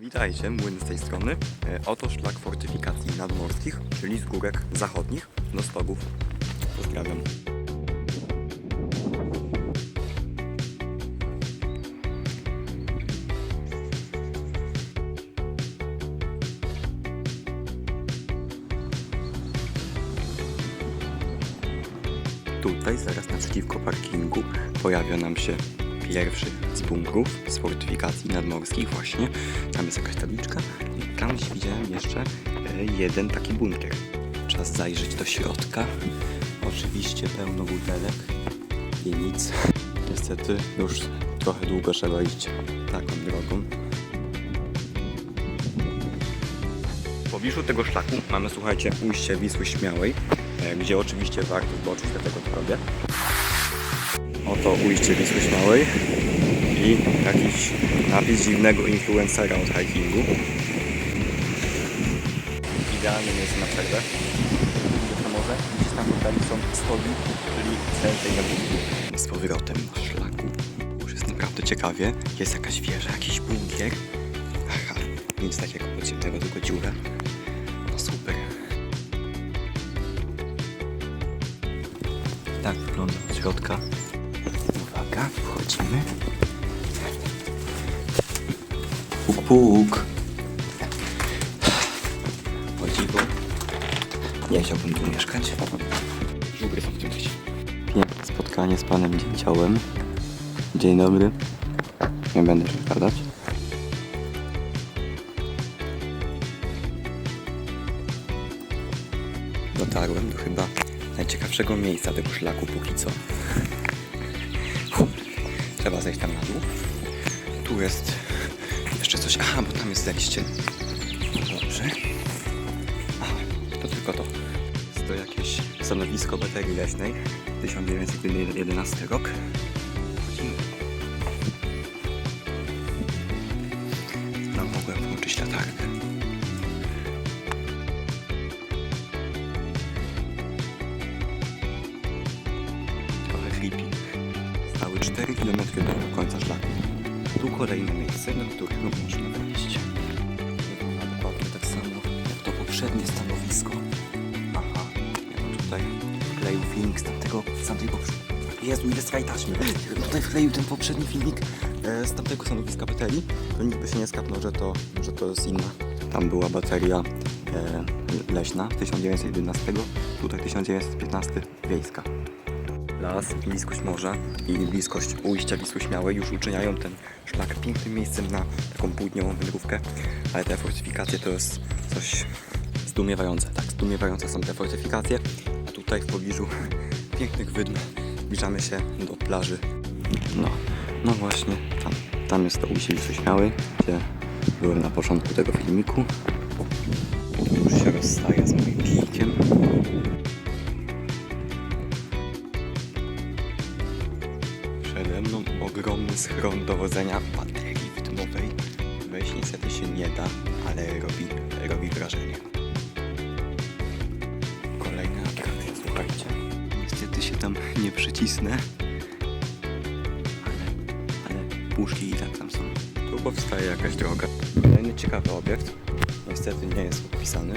Witajcie, młyn z tej strony. E, Oto szlak fortyfikacji nadmorskich, czyli z górek zachodnich do stogów. Pozdrawiam. Tutaj, zaraz naprzeciwko parkingu, pojawia nam się pierwszy z bunkrów, z fortyfikacji nadmorskich właśnie. Tam jest jakaś tabliczka i tam widziałem jeszcze e, jeden taki bunkier. Czas zajrzeć do środka. Oczywiście pełno butelek i nic. Niestety już trochę długo trzeba iść taką drogą. W pobliżu tego szlaku mamy, słuchajcie, ujście Wisły Śmiałej, e, gdzie oczywiście warto zboczyć, dlatego to robię. Oto ujście Wisły Śmiałej i jakiś napis dziwnego influencera od hikingu. Idealne miejsce na przerwę. Na morze, gdzieś tam oddali są cel tej nabudu. Z powrotem na szlaku. Już jest naprawdę ciekawie. Jest jakaś wieża, jakiś bunkier. Aha, nic takiego podziemnego, tylko dziura. No super. Tak wygląda od środka. Uwaga, wchodzimy. Puk, puk. O dziwo. Nie chciałbym tu mieszkać. W tym mieście. Piękne spotkanie z panem dzięciołem. Dzień dobry. Nie będę przeszkadzać. Dotarłem do chyba najciekawszego miejsca tego szlaku póki co. Trzeba zejść tam na dół. Tu jest jeszcze coś. Aha, bo tam jest zejście. Dobrze. A, to tylko to. Jest to jakieś stanowisko baterii leśnej. 1911 rok. 4 km do końca szlaku. Tu kolejne miejsce, do którego można wejść. Dokładnie tak samo jak to poprzednie stanowisko. Aha, ja bym tutaj wkleił filmik z tamtego, z tamtej poprzedniej. Jezu, ile straj taśmy. Tutaj wkleił ten poprzedni filmik e, z tamtego stanowiska baterii, to nikt by się nie skapnął, że to, że to jest inna. Tam była bateria e, leśna 1911, tutaj 1915 wiejska. Las, bliskość morza i bliskość ujścia Wisły Śmiałej już uczyniają ten szlak pięknym miejscem na taką południową wędrówkę, ale te fortyfikacje to jest coś zdumiewające. Tak, zdumiewające są te fortyfikacje, a tutaj w pobliżu pięknych wydm zbliżamy się do plaży. No, no właśnie, tam, tam jest to ujście Wisły Śmiałej, gdzie byłem na początku tego filmiku. Już się rozstaje z moim kijkiem. Przede mną ogromny schron dowodzenia baterii wydmowej. Wejść niestety się nie da, ale robi, robi wrażenie. Kolejna atrakcja, słuchajcie. Niestety się tam nie przycisnę. Ale, ale puszki i tak tam są. Tu powstaje jakaś droga. Kolejny ciekawy obiekt. Niestety nie jest podpisany.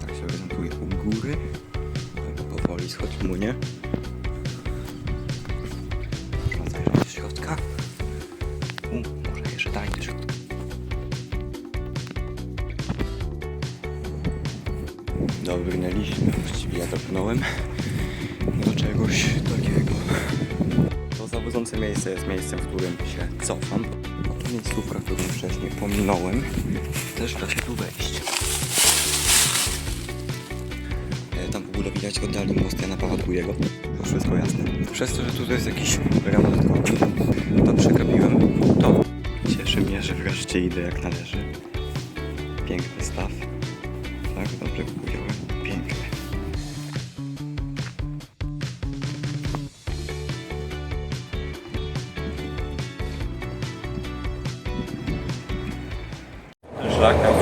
Tak się prezentuje u góry. Powoli schodź munie. Można Dobrnęliśmy, właściwie ja dotknąłem do czegoś takiego. To zawodzące miejsce jest miejscem, w którym się cofam. To miejscówka, którą wcześniej pominąłem. Też da się tu wejść. E, Tam w ogóle widać oddali most Jana Pawła II. To wszystko jasne. Przez to, że tu jest jakiś remont to przegapiłem to. Cieszy mnie, że wreszcie idę jak należy. Piękny staw. Tak, dobrze. Piękny. Szlak miał